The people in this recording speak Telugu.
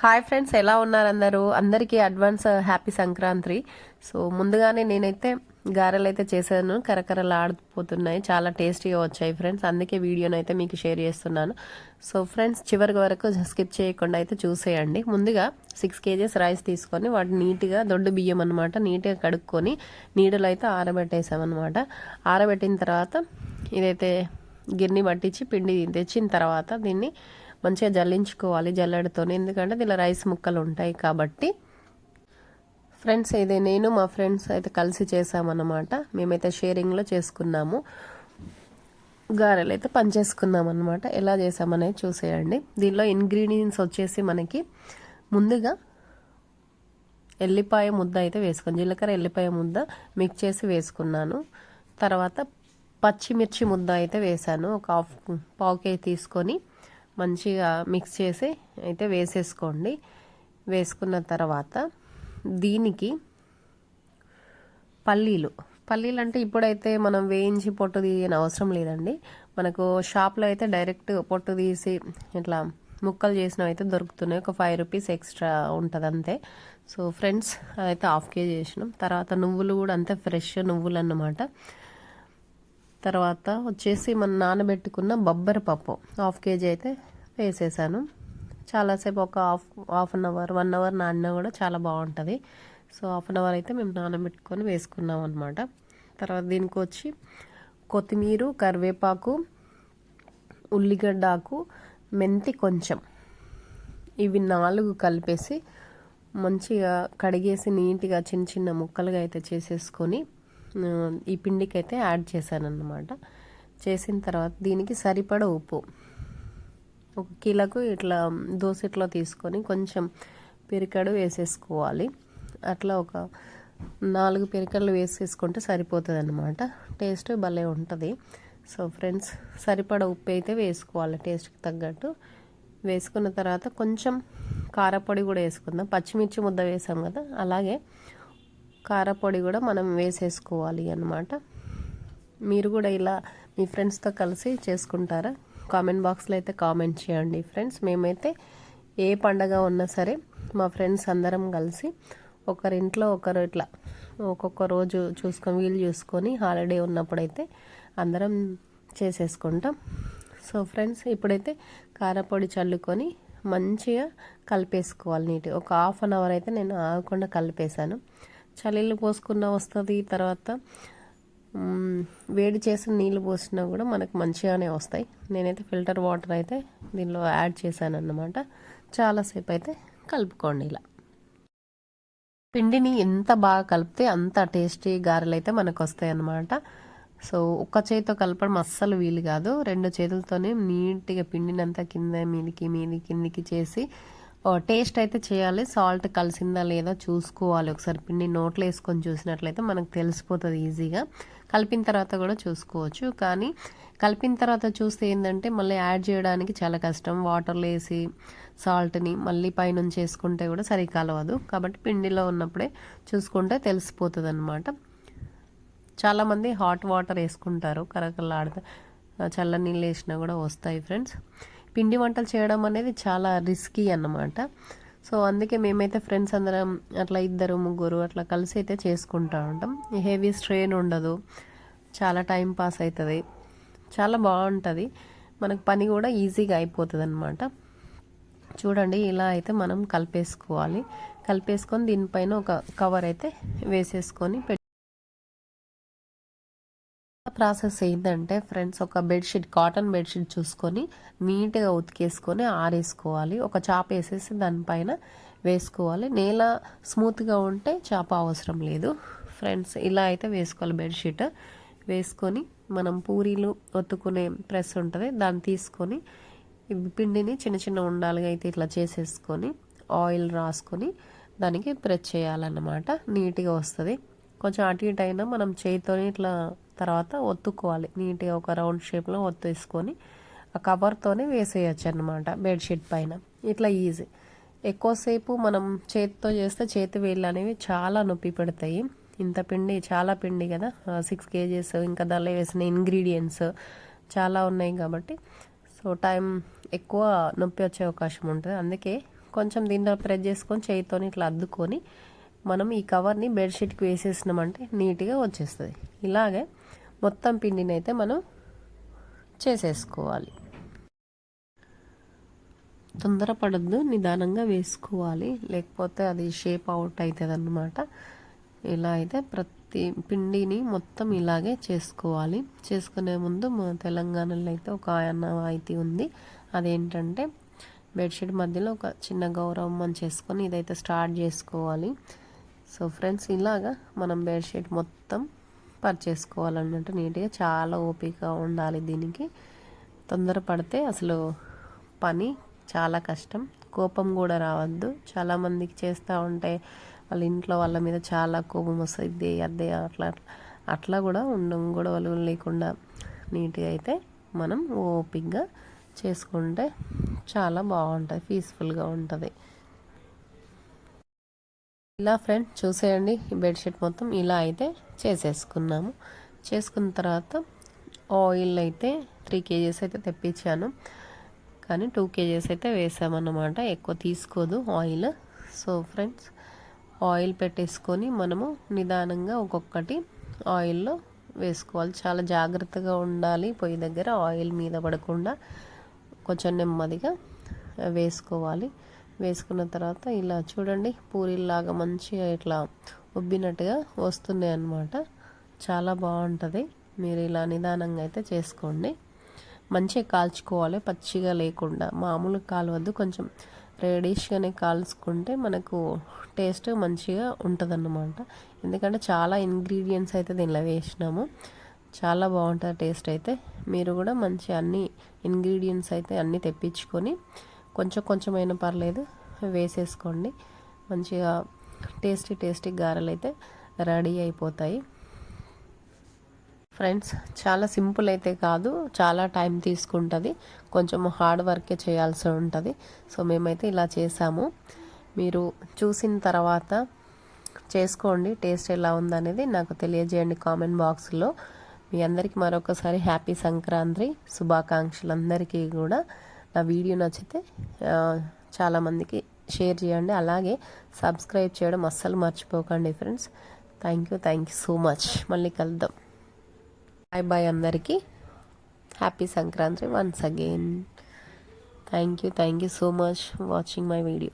హాయ్ ఫ్రెండ్స్ ఎలా ఉన్నారు అందరూ? అందరికీ advance uh, happy Sankranti. So ముందుగానే నేనైతే గారెలు అయితే చేశాను. కరకరలు ఆడిపోతున్నాయి. చాలా టేస్టీగా వచ్చాయి ఫ్రెండ్స్. అందుకే వీడియోని అయితే మీకు షేర్ చేస్తున్నాను. సో ఫ్రెండ్స్ చివరి వరకు స్కిప్ చేయకుండా అయితే చూసేయండి. ముందుగా సిక్స్ కేజెస్ రైస్ తీసుకొని వాటిని నీట్గా దొడ్డు బియ్యం అనమాట నీట్గా కడుక్కొని నీడలో అయితే ఆరబెట్టేసామన్నమాట. ఆరబెట్టిన తర్వాత ఇదైతే గిన్నె పట్టించి పిండి తెచ్చిన తర్వాత దీన్ని మంచిగా జల్లించుకోవాలి జల్లెడతో ఎందుకంటే దీనిలో రైస్ ముక్కలు ఉంటాయి కాబట్టి. ఫ్రెండ్స్ అయితే నేను మా ఫ్రెండ్స్ అయితే కలిసి చేసామన్నమాట. మేమైతే షేరింగ్లో చేసుకున్నాము. గారెలు అయితే పనిచేసుకున్నాం అనమాట ఎలా చేసామనేది చూసేయండి. దీనిలో ఇంగ్రీడియంట్స్ వచ్చేసి మనకి ముందుగా ఎల్లిపాయ ముద్ద అయితే వేసుకొని జీలకర్ర ఎల్లిపాయ ముద్ద మిక్స్ చేసి వేసుకున్నాను. తర్వాత పచ్చిమిర్చి ముద్ద అయితే వేసాను ఒక హాఫ్ పావు కేజీ తీసుకొని మంచిగా మిక్స్ చేసి అయితే వేసేసుకోండి. వేసుకున్న తర్వాత దీనికి పల్లీలు. పల్లీలు అంటే ఇప్పుడైతే మనం వేయించి పొట్టు తీయని అవసరం లేదండి. మనకు షాప్లో అయితే డైరెక్ట్ పొట్టు తీసి ఇట్లా ముక్కలు చేసినవి అయితే దొరుకుతున్నాయి. ఒక ఫైవ్ రూపీస్ ఎక్స్ట్రా ఉంటుంది అంతే సో ఫ్రెండ్స్ అదైతే హాఫ్ కేజీ చేసినాం. తర్వాత నువ్వులు కూడా అంతే ఫ్రెష్ నువ్వులు అన్నమాట. తర్వాత వచ్చేసి మనం నానబెట్టుకున్న బొబ్బరి పప్పు. హాఫ్ కేజీ అయితే వేసేసాను. చాలాసేపు ఒక half half an hour one hour నానినా కూడా చాలా బాగుంటుంది. సో హాఫ్ అన్ అవర్ అయితే మేము నానబెట్టుకొని వేసుకున్నాం అనమాట తర్వాత దీనికి వచ్చి కొత్తిమీర కరివేపాకు ఉల్లిగడ్డ ఆకు మెంతి కొంచెం. ఇవి నాలుగు కలిపేసి మంచిగా కడిగేసి నీట్గా చిన్న చిన్న ముక్కలుగా అయితే చేసేసుకొని ఈ పిండికి అయితే యాడ్ చేశానన్నమాట. చేసిన తర్వాత దీనికి సరిపడ ఉప్పు. ఒక కిలోకు ఇట్లా దోసెట్లో తీసుకొని కొంచెం పెరికడు వేసేసుకోవాలి. అట్లా ఒక నాలుగు పెరికలు వేసేసుకుంటే సరిపోతుంది అనమాట టేస్ట్ భలే ఉంటుంది. సో ఫ్రెండ్స్ సరిపడ ఉప్పు అయితే వేసుకోవాలి టేస్ట్కి తగ్గట్టు. వేసుకున్న తర్వాత కొంచెం కారపొడి కూడా వేసుకుందాం. పచ్చిమిర్చి ముద్ద వేసాం కదా అలాగే కారపొడి కూడా మనం వేసేసుకోవాలి అనమాట మీరు కూడా ఇలా మీ ఫ్రెండ్స్తో కలిసి చేసుకుంటారా? కామెంట్ బాక్స్లో అయితే కామెంట్ చేయండి ఫ్రెండ్స్. మేమైతే ఏ పండగ ఉన్నా సరే మా ఫ్రెండ్స్ అందరం కలిసి ఒకరింట్లో ఒకరు ఇట్లా ఒక్కొక్క రోజు చూసుకొని వీలు చూసుకొని హాలిడే ఉన్నప్పుడైతే అందరం చేసేసుకుంటాం. సో ఫ్రెండ్స్ ఇప్పుడైతే కారపొడి చల్లుకొని మంచిగా కలిపేసుకోవాలి నీట్గా. ఒక హాఫ్ అన్ అవర్ అయితే నేను ఆగకుండా కలిపేశాను. చలిళ్ళు పోసుకున్న వస్తుంది తర్వాత వేడి చేసిన నీళ్ళు పోసినా కూడా మనకు మంచిగానే వస్తాయి. నేనైతే ఫిల్టర్ వాటర్ అయితే దీనిలో యాడ్ చేశాను అన్నమాట చాలాసేపు అయితే కలుపుకోండి ఇలా. పిండిని ఎంత బాగా కలిపితే అంత టేస్టీ గారెలు అయితే మనకు వస్తాయి అన్నమాట. సో ఒక్క చేతితో కలపడం అస్సలు వీలు కాదు. రెండు చేతులతోనే నీట్గా పిండినంతా కింద మీదికి మీది కిందికి చేసి టేస్ట్ అయితే చేయాలి. సాల్ట్ కలిసిందా లేదా చూసుకోవాలి. ఒకసారి పిండి నోట్లో వేసుకొని చూసినట్లయితే మనకు తెలిసిపోతుంది ఈజీగా. కలిపిన తర్వాత కూడా చూసుకోవచ్చు. కానీ కలిపిన తర్వాత చూస్తే ఏంటంటే మళ్ళీ యాడ్ చేయడానికి చాలా కష్టం. వాటర్లో వేసి సాల్ట్ని మళ్ళీ పైనుంచి వేసుకుంటే కూడా సరి కలవదు కాబట్టి పిండిలో ఉన్నప్పుడే చూసుకుంటే తెలిసిపోతుంది అనమాట చాలామంది హాట్ వాటర్ వేసుకుంటారు. కరకలాడితే చల్ల నీళ్ళు వేసినా కూడా వస్తాయి ఫ్రెండ్స్. పిండి వంటలు చేయడం అనేది చాలా రిస్కీ అన్నమాట. సో అందుకే మేమైతే ఫ్రెండ్స్ అందరం అట్లా ఇద్దరు ముగ్గురు అట్లా కలిసి అయితే చేసుకుంటూ ఉంటాం. హెవీ స్ట్రెయిన్ ఉండదు. చాలా టైం పాస్ అవుతుంది చాలా బాగుంటుంది. మనకు పని కూడా ఈజీగా అయిపోతుంది అనమాట చూడండి ఇలా అయితే మనం కలిపేసుకోవాలి. కలిపేసుకొని దీనిపైన ఒక కవర్ అయితే వేసేసుకొని ప్రాసెస్ ఏంటంటే ఫ్రెండ్స్ ఒక బెడ్షీట్ కాటన్ బెడ్షీట్ చూసుకొని నీట్గా ఉతికేసుకొని ఆరేసుకోవాలి. ఒక చాప వేసేసి దానిపైన వేసుకోవాలి. నేల స్మూత్గా ఉంటే చాప అవసరం లేదు. ఫ్రెండ్స్ ఇలా అయితే వేసుకోవాలి బెడ్షీట్ వేసుకొని మనం పూరీలు ఒత్తుకునే ప్రెస్ ఉంటుంది దాన్ని తీసుకొని పిండిని చిన్న చిన్న ఉండాలిగా అయితే ఇట్లా చేసేసుకొని ఆయిల్ రాసుకొని దానికి ప్రెస్ చేయాలన్నమాట. నీట్గా వస్తుంది. కొంచెం అటు ఇటు అయినా మనం చేతితోని ఇట్లా తర్వాత ఒత్తుకోవాలి. నీట్గా ఒక రౌండ్ షేప్లో ఒత్తేసుకొని ఆ కవర్తోనే వేసేయచ్చు అనమాట బెడ్షీట్ పైన. ఇట్లా ఈజీ. ఎక్కువసేపు మనం చేతితో చేస్తే చేతి వేళ్ళు అనేవి చాలా నొప్పి పెడతాయి. ఇంత పిండి చాలా పిండి కదా. సిక్స్ కేజీస్ ఇంకా దానిలో వేసిన ఇంగ్రీడియంట్స్ చాలా ఉన్నాయి కాబట్టి. సో టైం ఎక్కువ నొప్పి వచ్చే అవకాశం ఉంటుంది. అందుకే కొంచెం దీంట్లో ప్రెస్ చేసుకొని చేయితో ఇట్లా అద్దుకొని మనం ఈ కవర్ని బెడ్షీట్కి వేసేసినామంటే నీట్గా వచ్చేస్తుంది. ఇలాగే మొత్తం పిండిని అయితే మనం చేసేసుకోవాలి. తొందరపడద్దు నిదానంగా వేసుకోవాలి. లేకపోతే అది షేప్ అవుట్ అవుతుంది అన్నమాట ఇలా అయితే ప్రతి పిండిని మొత్తం ఇలాగే చేసుకోవాలి. చేసుకునే ముందు మా తెలంగాణలో అయితే ఒక ఆయన అయితే ఉంది. అదేంటంటే బెడ్షీట్ మధ్యలో ఒక చిన్న గౌరవం అని చేసుకొని ఇదైతే స్టార్ట్ చేసుకోవాలి. సో ఫ్రెండ్స్ ఇలాగా మనం బెడ్షీట్ మొత్తం పర్చేసుకోవాలన్నట్టు నీట్గా చాలా ఓపిక ఉండాలి దీనికి. తొందరపడితే అసలు పని చాలా కష్టం. కోపం కూడా రావద్దు. చాలామందికి చేస్తూ ఉంటే వాళ్ళ ఇంట్లో వాళ్ళ మీద చాలా కోపం వస్తుంది. అదే అట్లా అట్లా కూడా ఉండం గొడవలు లేకుండా నీట్గా అయితే మనం ఓపిక్గా చేసుకుంటే చాలా బాగుంటుంది. పీస్ఫుల్గా ఉంటుంది. ఇలా ఫ్రెండ్ చూసేయండి ఈ బెడ్షీట్ మొత్తం. ఇలా అయితే చేసేసుకున్నాము. చేసుకున్న తర్వాత ఆయిల్ అయితే త్రీ కేజీస్ అయితే తెప్పించాను. కానీ టూ కేజీస్ అయితే వేసామన్నమాట. ఎక్కువ తీసుకోదు ఆయిల్. సో ఫ్రెండ్స్ ఆయిల్ పెట్టేసుకొని మనము నిదానంగా ఒక్కొక్కటి ఆయిల్లో వేసుకోవాలి. చాలా జాగ్రత్తగా ఉండాలి పొయ్యి దగ్గర. ఆయిల్ మీద పడకుండా కొంచెం నెమ్మదిగా వేసుకోవాలి. వేసుకున్న తర్వాత ఇలా చూడండి పూరీలాగా మంచిగా ఇట్లా ఉబ్బినట్టుగా వస్తున్నాయి అన్నమాట చాలా బాగుంటుంది. మీరు ఇలా నిదానంగా అయితే చేసుకోండి. మంచిగా కాల్చుకోవాలి పచ్చిగా లేకుండా. మామూలు కాలవద్దు కొంచెం రెడీష్గానే కాల్చుకుంటే మనకు టేస్ట్ మంచిగా ఉంటుందన్నమాట. ఎందుకంటే చాలా ఇంగ్రీడియంట్స్ అయితే దీనిలో వేసినాము. చాలా బాగుంటుంది టేస్ట్ అయితే. మీరు కూడా మంచి అన్ని ఇంగ్రీడియంట్స్ అయితే అన్నీ తెప్పించుకొని కొంచెం కొంచెమైనా పర్లేదు వేసేసుకోండి. మంచిగా టేస్టీ టేస్టీ గారెలు అయితే రెడీ అయిపోతాయి. ఫ్రెండ్స్ చాలా సింపుల్ అయితే కాదు చాలా టైం తీసుకుంటుంది. కొంచెం హార్డ్ వర్కే చేయాల్సి ఉంటుంది. సో మేమైతే ఇలా చేసాము. మీరు చూసిన తర్వాత చేసుకోండి టేస్ట్ ఎలా ఉందనేది నాకు తెలియజేయండి కామెంట్ బాక్స్లో. మీ అందరికీ మరొకసారి హ్యాపీ సంక్రాంతి శుభాకాంక్షలు అందరికీ కూడా. నా వీడియో నచ్చితే చాలామందికి షేర్ చేయండి. అలాగే సబ్స్క్రైబ్ చేయడం అస్సలు మర్చిపోకండి friends. Thank you thank you so much మళ్ళీ కలుద్దాం. బాయ్ బాయ్ అందరికీ. Happy Sankranti once again thank you thank you so much watching my video